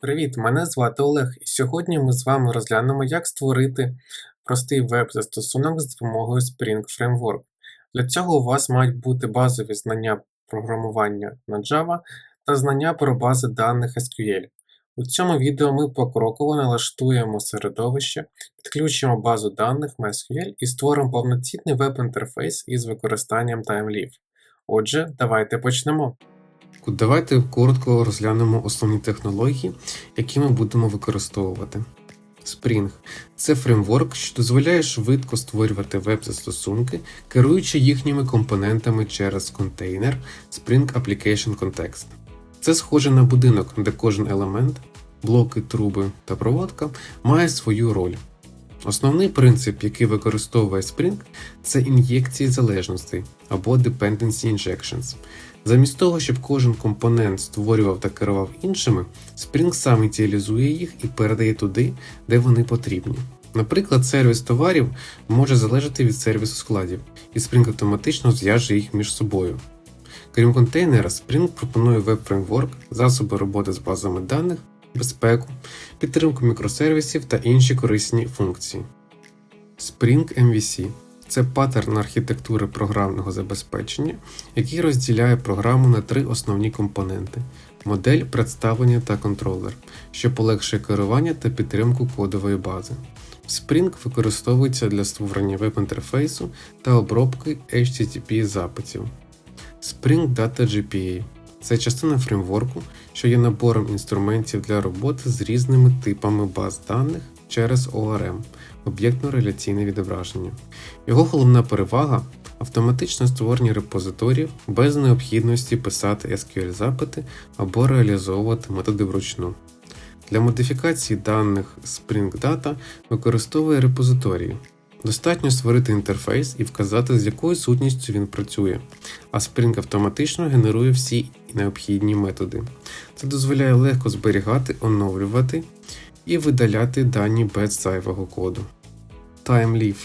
Привіт, мене звати Олег, і сьогодні ми з вами розглянемо, як створити простий веб-застосунок з допомогою Spring Framework. Для цього у вас мають бути базові знання програмування на Java та знання про бази даних SQL. У цьому відео ми покроково налаштуємо середовище, підключимо базу даних MySQL і створимо повноцінний веб-інтерфейс із використанням TimeLeaf. Отже, давайте почнемо. Давайте коротко розглянемо основні технології, які ми будемо використовувати. Spring це фреймворк, що дозволяє швидко створювати веб-застосунки, керуючи їхніми компонентами через контейнер Spring Application Context. Це схоже на будинок, де кожен елемент, блоки, труби та проводка має свою роль. Основний принцип, який використовує Spring, це ін'єкції залежностей або Dependency Injections. Замість того, щоб кожен компонент створював та керував іншими, Spring сам ініціалізує їх і передає туди, де вони потрібні. Наприклад, сервіс товарів може залежати від сервісу складів, і Spring автоматично зв'яже їх між собою. Крім контейнера, Spring пропонує веб-фреймворк, засоби роботи з базами даних, безпеку, підтримку мікросервісів та інші корисні функції. Spring MVC це паттерн архітектури програмного забезпечення, який розділяє програму на три основні компоненти: модель, представлення та контролер, що полегшує керування та підтримку кодової бази. Spring використовується для створення веб-інтерфейсу та обробки HTTP запитів. Spring Data GPA це частина фреймворку, що є набором інструментів для роботи з різними типами баз даних через ORM об'єктно-реляційне відображення. Його головна перевага автоматичне створення репозиторіїв без необхідності писати SQL-запити або реалізовувати методи вручну. Для модифікації даних Spring Data використовує репозиторії. Достатньо створити інтерфейс і вказати, з якою сутністю він працює, а Spring автоматично генерує всі необхідні методи. Це дозволяє легко зберігати, оновлювати і видаляти дані без зайвого коду. TimeLeaf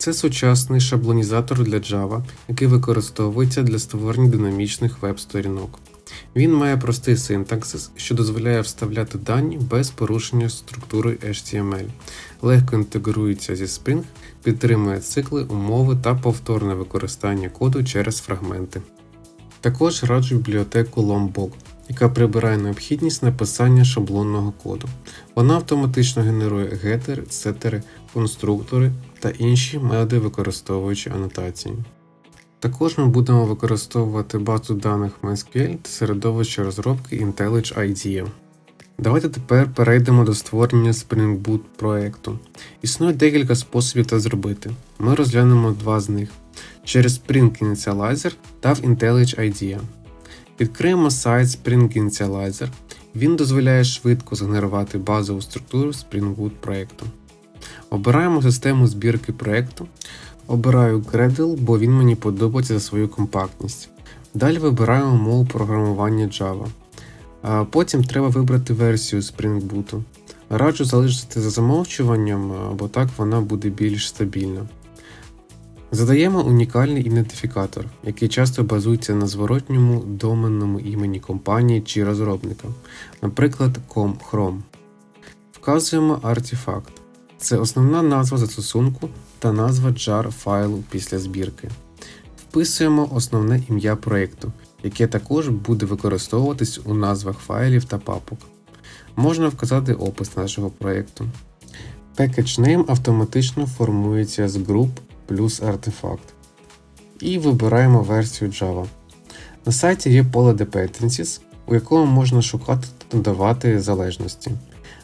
це сучасний шаблонізатор для Java, який використовується для створення динамічних веб-сторінок. Він має простий синтаксис, що дозволяє вставляти дані без порушення структури HTML, легко інтегрується зі Spring, підтримує цикли, умови та повторне використання коду через фрагменти. Також раджу бібліотеку Lombok, яка прибирає необхідність написання шаблонного коду. Вона автоматично генерує гетери, сетери, конструктори та інші методи, використовуючи анотації. Також ми будемо використовувати базу даних MySQL та середовище розробки IntelliJ IDEA. Давайте тепер перейдемо до створення Spring Boot проекту. Існує декілька способів це зробити. Ми розглянемо два з них через Spring Initializer та в IntelliJ IDEA. Відкриємо сайт Spring Initializer. Він дозволяє швидко згенерувати базову структуру Spring Boot проекту. Обираємо систему збірки проекту. Обираю Gradle, бо він мені подобається за свою компактність. Далі вибираємо мову програмування Java. Потім треба вибрати версію Spring Boot. Раджу залишити за замовчуванням, бо так вона буде більш стабільна. Задаємо унікальний ідентифікатор, який часто базується на зворотньому доменному імені компанії чи розробника, наприклад, com.chrome. Вказуємо артефакт. Це основна назва застосунку та назва jar файлу після збірки. Вписуємо основне ім'я проєкту, яке також буде використовуватись у назвах файлів та папок. Можна вказати опис нашого проєкту. Package name автоматично формується з груп плюс артефакт. І вибираємо версію Java. На сайті є поле Dependencies, у якому можна шукати та додавати залежності.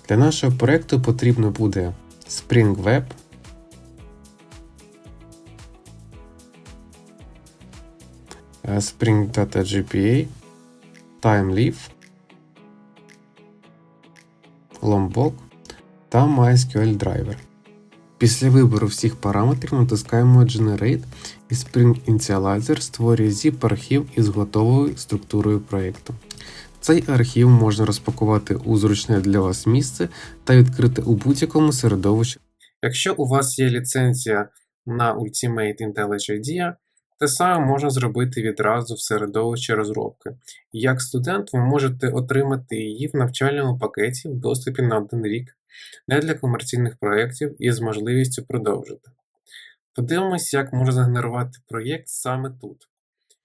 Для нашого проєкту потрібно буде Spring Web, Spring Data GPA, TimeLeaf, Lombok та MySQL Driver. Після вибору всіх параметрів натискаємо Generate і Spring Initializer створює zip-архів із готовою структурою проєкту. Цей архів можна розпакувати у зручне для вас місце та відкрити у будь-якому середовищі. Якщо у вас є ліцензія на Ultimate IntelliJ IDEA, Те саме можна зробити відразу в середовищі розробки. Як студент ви можете отримати її в навчальному пакеті в доступі на один рік, не для комерційних проєктів і з можливістю продовжити. Подивимось, як можна згенерувати проєкт саме тут.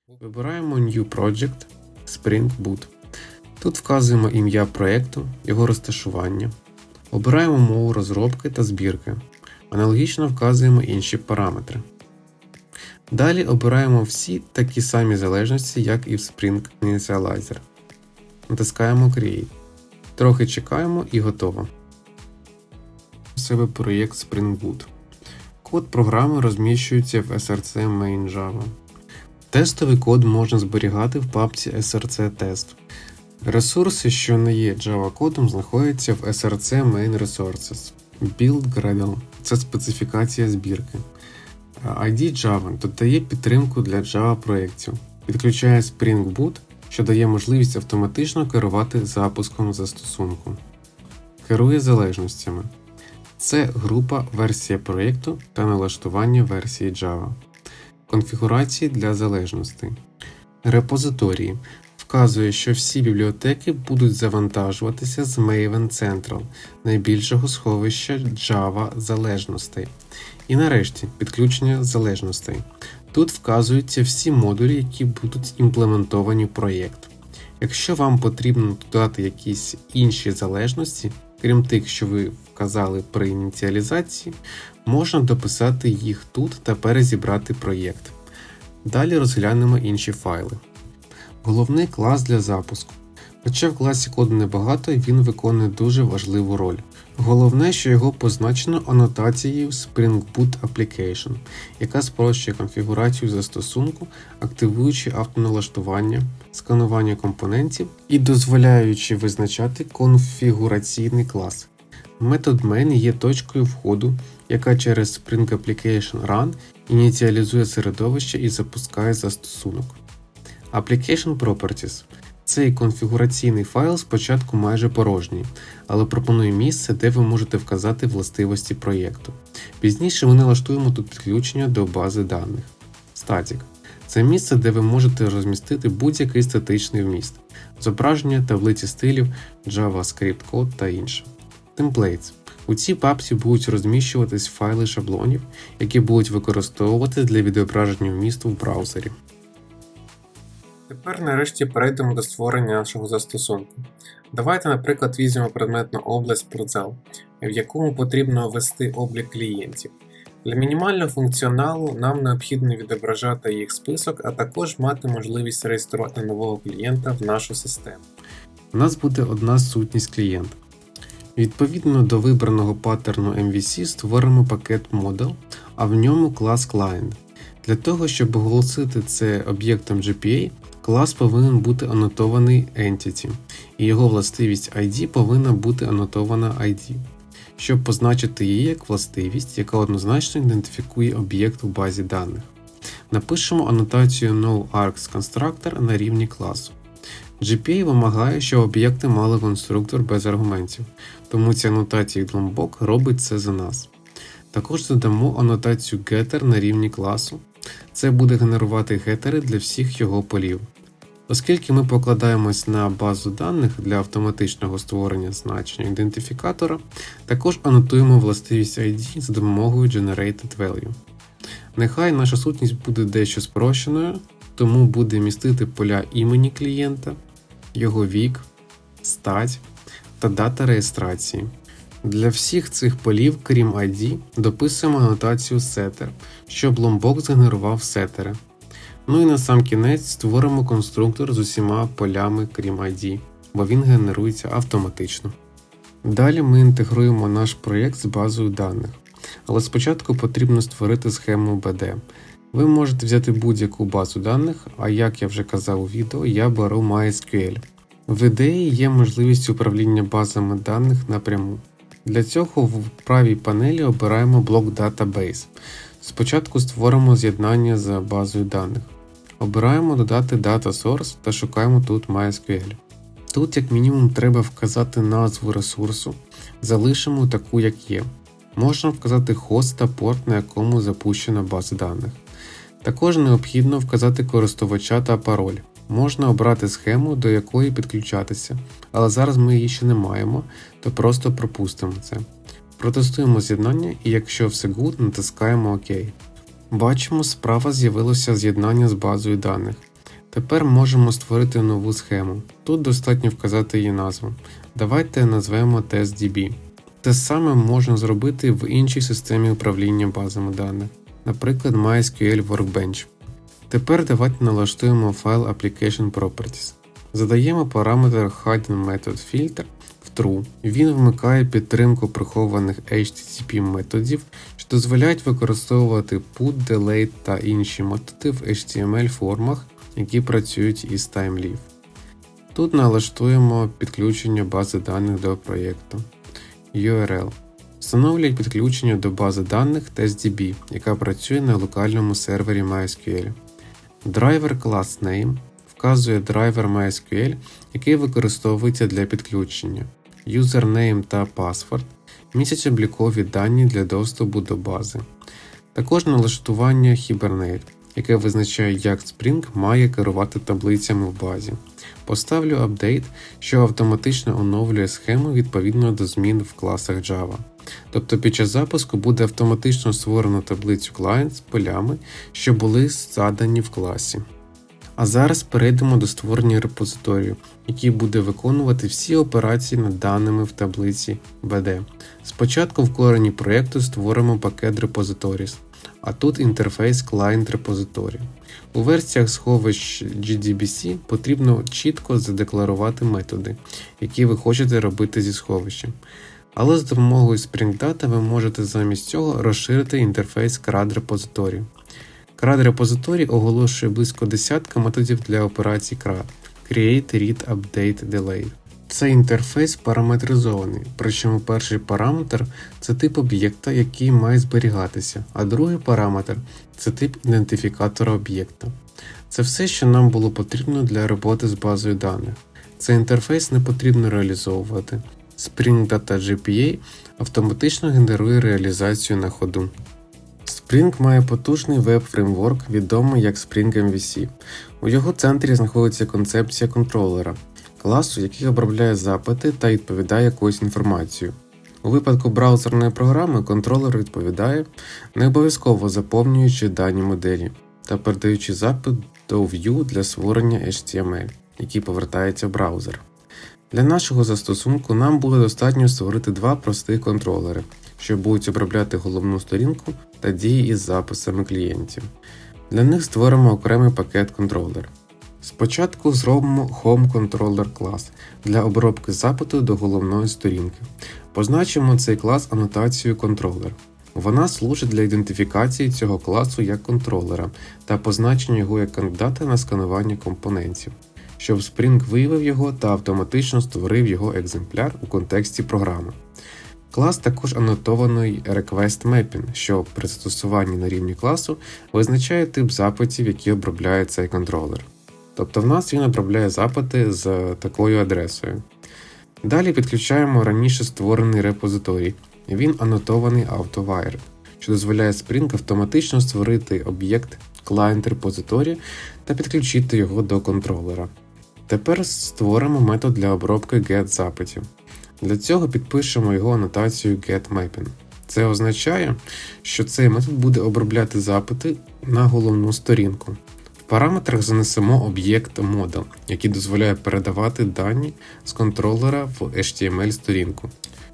Вибираємо New Project Spring Boot. Тут вказуємо ім'я проєкту, його розташування. Обираємо мову розробки та збірки. Аналогічно вказуємо інші параметри. Далі обираємо всі такі самі залежності, як і в Spring Initializer. Натискаємо Create. Трохи чекаємо і готово. У себе проєкт Spring Boot. Код програми розміщується в src main Java. Тестовий код можна зберігати в папці src test. Ресурси, що не є Java кодом, знаходяться в src main resources. Build Gradle – це специфікація збірки. ID Java додає підтримку для Java проєктів. Підключає Spring Boot, що дає можливість автоматично керувати запуском застосунку. Керує залежностями. Це група версія проєкту та налаштування версії Java. Конфігурації для залежностей. Репозиторії вказує, що всі бібліотеки будуть завантажуватися з Maven Central, найбільшого сховища Java залежностей. І нарешті підключення залежностей. Тут вказуються всі модулі, які будуть імплементовані в проєкт. Якщо вам потрібно додати якісь інші залежності, крім тих, що ви вказали при ініціалізації, можна дописати їх тут та перезібрати проєкт. Далі розглянемо інші файли. Головний клас для запуску. Хоча в класі коду небагато, він виконує дуже важливу роль. Головне, що його позначено анотацією Spring Boot Application, яка спрощує конфігурацію застосунку, активуючи автоналаштування, сканування компонентів і дозволяючи визначати конфігураційний клас. Метод main є точкою входу, яка через Spring Application Run ініціалізує середовище і запускає застосунок. Application Properties цей конфігураційний файл спочатку майже порожній, але пропонує місце, де ви можете вказати властивості проєкту. Пізніше ми налаштуємо тут підключення до бази даних. Static це місце, де ви можете розмістити будь-який статичний вміст, зображення, таблиці стилів, JavaScript код та інше. Templates у цій папці будуть розміщуватись файли шаблонів, які будуть використовуватись для відображення вмісту в браузері. Тепер нарешті перейдемо до створення нашого застосунку. Давайте, наприклад, візьмемо предметну область Продзел, в якому потрібно ввести облік клієнтів. Для мінімального функціоналу нам необхідно відображати їх список, а також мати можливість реєструвати нового клієнта в нашу систему. У нас буде одна сутність клієнта. Відповідно до вибраного паттерну MVC створимо пакет Model, а в ньому клас Client. Для того, щоб оголосити це об'єктом GPA, клас повинен бути анотований Entity, і його властивість ID повинна бути анотована ID, щоб позначити її як властивість, яка однозначно ідентифікує об'єкт у базі даних. Напишемо анотацію NoArgs Constructor на рівні класу. GPA вимагає, щоб об'єкти мали конструктор без аргументів, тому ця анотація від Lombok робить це за нас. Також задамо анотацію getter на рівні класу. Це буде генерувати гетери для всіх його полів. Оскільки ми покладаємось на базу даних для автоматичного створення значення ідентифікатора, також анотуємо властивість ID за допомогою Generated Value. Нехай наша сутність буде дещо спрощеною, тому буде містити поля імені клієнта, його вік, стать та дата реєстрації. Для всіх цих полів, крім ID, дописуємо анотацію setter, щоб Lombok згенерував сетери. Ну і на сам кінець створимо конструктор з усіма полями, крім ID, бо він генерується автоматично. Далі ми інтегруємо наш проєкт з базою даних, але спочатку потрібно створити схему BD. Ви можете взяти будь-яку базу даних, а як я вже казав у відео, я беру MySQL. В ідеї є можливість управління базами даних напряму. Для цього в правій панелі обираємо блок Database. Спочатку створимо з'єднання з базою даних. Обираємо додати Data Source та шукаємо тут MySQL. Тут, як мінімум, треба вказати назву ресурсу, залишимо таку, як є. Можна вказати хост та порт, на якому запущена база даних. Також необхідно вказати користувача та пароль. Можна обрати схему, до якої підключатися, але зараз ми її ще не маємо, то просто пропустимо це. Протестуємо з'єднання і якщо все good, натискаємо ОК. Бачимо, справа з'явилося з'єднання з базою даних. Тепер можемо створити нову схему. Тут достатньо вказати її назву. Давайте назвемо TestDB. Те саме можна зробити в іншій системі управління базами даних, наприклад, MySQL Workbench. Тепер давайте налаштуємо файл Application Properties. Задаємо параметр Hidden Method Filter в True. Він вмикає підтримку прихованих HTTP методів, що дозволяють використовувати put, delete та інші методи в HTML формах, які працюють із TimeLeaf. Тут налаштуємо підключення бази даних до проєкту. URL. Встановлюють підключення до бази даних TestDB, яка працює на локальному сервері MySQL. Driver Class Name вказує драйвер MySQL, який використовується для підключення. Username та password містять облікові дані для доступу до бази. Також налаштування Hibernate, яке визначає, як Spring має керувати таблицями в базі. Поставлю апдейт, що автоматично оновлює схему відповідно до змін в класах Java. Тобто під час запуску буде автоматично створено таблицю client з полями, що були задані в класі. А зараз перейдемо до створення репозиторію, який буде виконувати всі операції над даними в таблиці BD. Спочатку в корені проєкту створимо пакет Repositories, а тут інтерфейс Client Repository. У версіях сховищ GDBC потрібно чітко задекларувати методи, які ви хочете робити зі сховищем. Але з допомогою Spring Data ви можете замість цього розширити інтерфейс CRUD репозиторію. CRUD репозиторій оголошує близько десятка методів для операцій CRUD Create, Read, Update, Delete. Цей інтерфейс параметризований, причому перший параметр це тип об'єкта, який має зберігатися, а другий параметр це тип ідентифікатора об'єкта. Це все, що нам було потрібно для роботи з базою даних. Цей інтерфейс не потрібно реалізовувати. Spring Data GPA автоматично генерує реалізацію на ходу. Spring має потужний веб-фреймворк, відомий як Spring MVC. У його центрі знаходиться концепція контролера, класу, який обробляє запити та відповідає якоюсь інформацією. У випадку браузерної програми контролер відповідає, не обов'язково заповнюючи дані моделі та передаючи запит до View для створення HTML, який повертається в браузер. Для нашого застосунку нам буде достатньо створити два простих контролери, що будуть обробляти головну сторінку та дії із записами клієнтів. Для них створимо окремий пакет контролер. Спочатку зробимо Home Controller клас для обробки запиту до головної сторінки. Позначимо цей клас анотацією контролер. Вона служить для ідентифікації цього класу як контролера та позначення його як кандидата на сканування компонентів щоб Spring виявив його та автоматично створив його екземпляр у контексті програми. Клас також анотований Request Mapping, що при застосуванні на рівні класу визначає тип запитів, які обробляє цей контролер. Тобто в нас він обробляє запити з такою адресою. Далі підключаємо раніше створений репозиторій, він анотований AutoWire, що дозволяє Spring автоматично створити об'єкт client репозиторії та підключити його до контролера. Тепер створимо метод для обробки get запитів. Для цього підпишемо його анотацію getMapping. Це означає, що цей метод буде обробляти запити на головну сторінку. В параметрах занесемо об'єкт model, який дозволяє передавати дані з контролера в HTML-сторінку.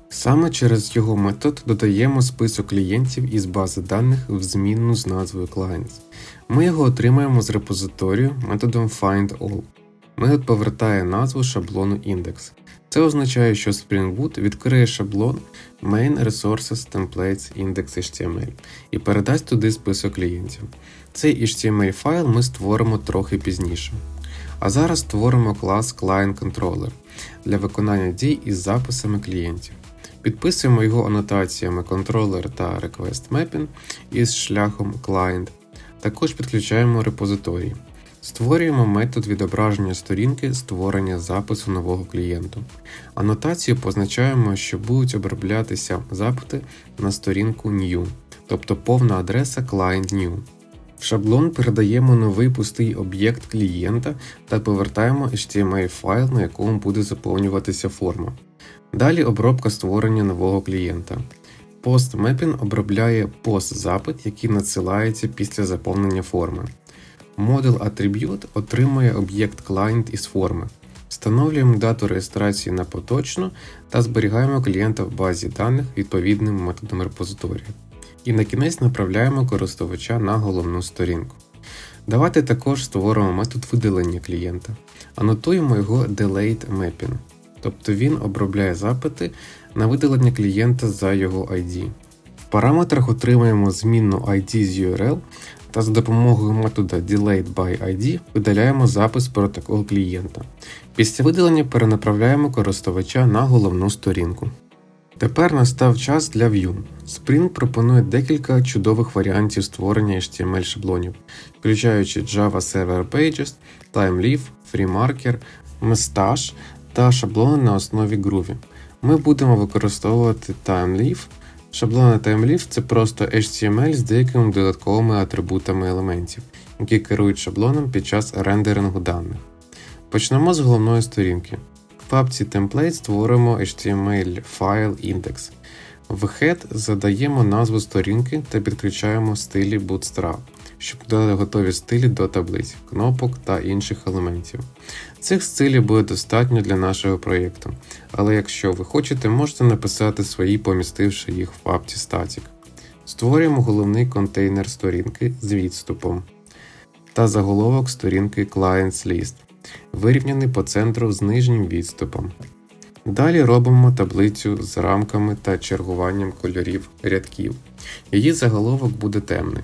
Саме через його метод додаємо список клієнтів із бази даних в змінну з назвою Clients. Ми його отримаємо з репозиторію методом findAll. Метод повертає назву шаблону index. Це означає, що Spring Boot відкриє шаблон Main Resources Templates Index.html і передасть туди список клієнтів. Цей HTML файл ми створимо трохи пізніше. А зараз створимо клас Client Controller для виконання дій із записами клієнтів. Підписуємо його анотаціями controller та request mapping із шляхом client. Також підключаємо репозиторій. Створюємо метод відображення сторінки створення запису нового клієнту. Анотацію позначаємо, що будуть оброблятися запити на сторінку New, тобто повна адреса Client New. В шаблон передаємо новий пустий об'єкт клієнта та повертаємо HTML файл, на якому буде заповнюватися форма. Далі обробка створення нового клієнта. PostMapping обробляє пост-запит, який надсилається після заповнення форми. Модуль Attribute отримує об'єкт client із форми. Встановлюємо дату реєстрації на поточну та зберігаємо клієнта в базі даних відповідним методом репозиторію. І на кінець направляємо користувача на головну сторінку. Давайте також створимо метод видалення клієнта. Анотуємо його Delayed Mapping, тобто він обробляє запити на видалення клієнта за його ID. В параметрах отримаємо змінну ID з URL та за допомогою метода DelayedById видаляємо запис про такого клієнта. Після видалення перенаправляємо користувача на головну сторінку. Тепер настав час для Vue. Spring пропонує декілька чудових варіантів створення HTML шаблонів, включаючи Java Server Pages, TimeLeaf, FreeMarker, Mustache та шаблони на основі Groovy. Ми будемо використовувати TimeLeaf. Шаблони TimeLeaf це просто HTML з деякими додатковими атрибутами елементів, які керують шаблоном під час рендерингу даних. Почнемо з головної сторінки. В папці Template створимо HTML файл index. В head задаємо назву сторінки та підключаємо стилі Bootstrap, щоб додати готові стилі до таблиць, кнопок та інших елементів. Цих стилів буде достатньо для нашого проєкту, але якщо ви хочете, можете написати свої, помістивши їх в папці Static. Створюємо головний контейнер сторінки з відступом та заголовок сторінки Clients List, вирівняний по центру з нижнім відступом. Далі робимо таблицю з рамками та чергуванням кольорів рядків. Її заголовок буде темний.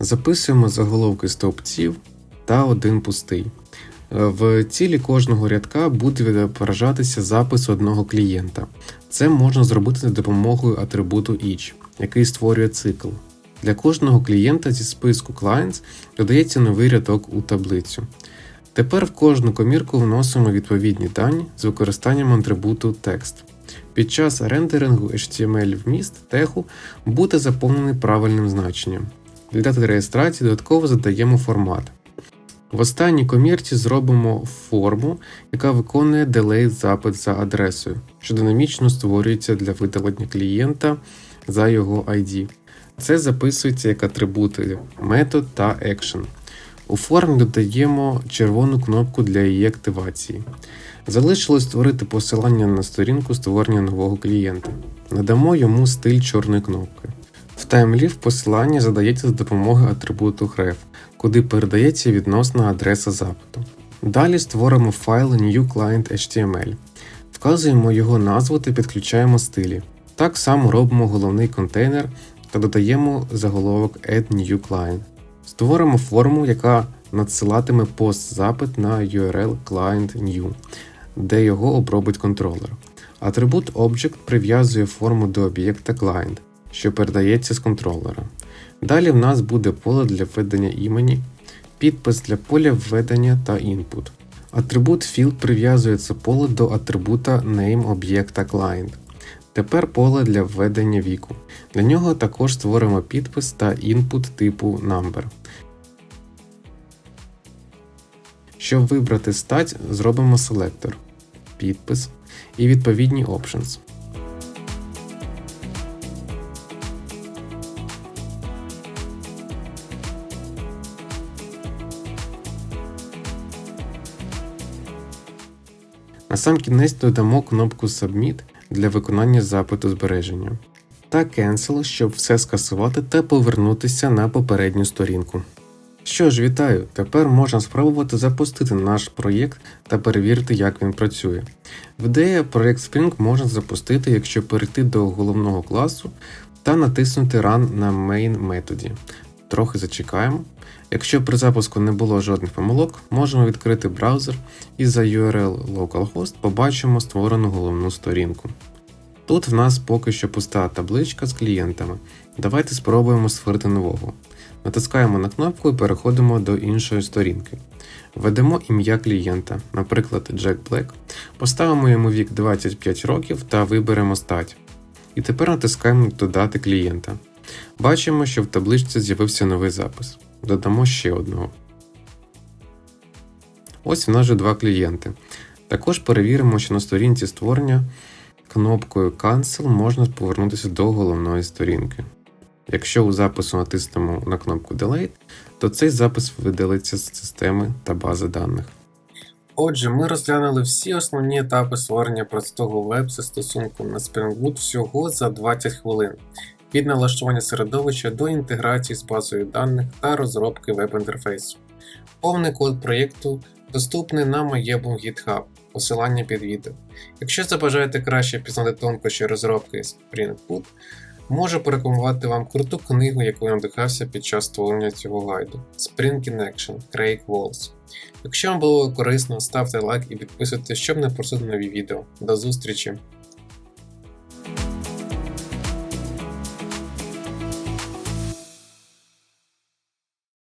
Записуємо заголовки стовпців та один пустий. В цілі кожного рядка буде відображатися запис одного клієнта. Це можна зробити за допомогою атрибуту each, який створює цикл. Для кожного клієнта зі списку clients додається новий рядок у таблицю. Тепер в кожну комірку вносимо відповідні дані з використанням атрибуту text. Під час рендерингу HTML вміст тегу буде заповнений правильним значенням. Для дати реєстрації додатково задаємо формат. В останній комірці зробимо форму, яка виконує delayed запит за адресою, що динамічно створюється для видалення клієнта за його ID. Це записується як атрибути метод та action. У формі додаємо червону кнопку для її активації. Залишилось створити посилання на сторінку створення нового клієнта. Надамо йому стиль чорної кнопки. В TimeLeaf посилання задається за допомогою атрибуту href, куди передається відносна адреса запиту. Далі створимо файл newClient.html, вказуємо його назву та підключаємо стилі. Так само робимо головний контейнер та додаємо заголовок Add New. Створимо форму, яка надсилатиме пост-запит на URL client new, де його обробить контролер. Атрибут Object прив'язує форму до об'єкта client, що передається з контролера. Далі в нас буде поле для введення імені, підпис для поля введення та input. Атрибут Field прив'язує це поле до атрибута name об'єкта client. Тепер поле для введення віку. Для нього також створимо підпис та input типу number. Щоб вибрати стать, зробимо селектор, підпис і відповідні options. На сам кінець додамо кнопку Submit для виконання запиту збереження та Cancel, щоб все скасувати та повернутися на попередню сторінку. Що ж, вітаю! Тепер можна спробувати запустити наш проєкт та перевірити, як він працює. В ідеї проєкт Spring можна запустити, якщо перейти до головного класу та натиснути Run на main методі. Трохи зачекаємо. Якщо при запуску не було жодних помилок, можемо відкрити браузер і за URL localhost побачимо створену головну сторінку. Тут в нас поки що пуста табличка з клієнтами. Давайте спробуємо створити нового. Натискаємо на кнопку і переходимо до іншої сторінки. Введемо ім'я клієнта, наприклад, Jack Black, поставимо йому вік 25 років та виберемо стать. І тепер натискаємо Додати клієнта. Бачимо, що в табличці з'явився новий запис. Додамо ще одного. Ось в нас вже два клієнти. Також перевіримо, що на сторінці створення кнопкою Cancel можна повернутися до головної сторінки. Якщо у запису натиснемо на кнопку Delete, то цей запис видалиться з системи та бази даних. Отже, ми розглянули всі основні етапи створення простого веб-застосунку на Spring Boot всього за 20 хвилин. Від налаштування середовища до інтеграції з базою даних та розробки веб-інтерфейсу. Повний код проєкту доступний на моєму GitHub, посилання під відео. Якщо забажаєте краще пізнати тонкощі розробки Spring Boot, можу порекомендувати вам круту книгу, яку я надихався під час створення цього гайду Spring in Action Craig Walls. Якщо вам було корисно, ставте лайк і підписуйтесь, щоб не просити нові відео. До зустрічі!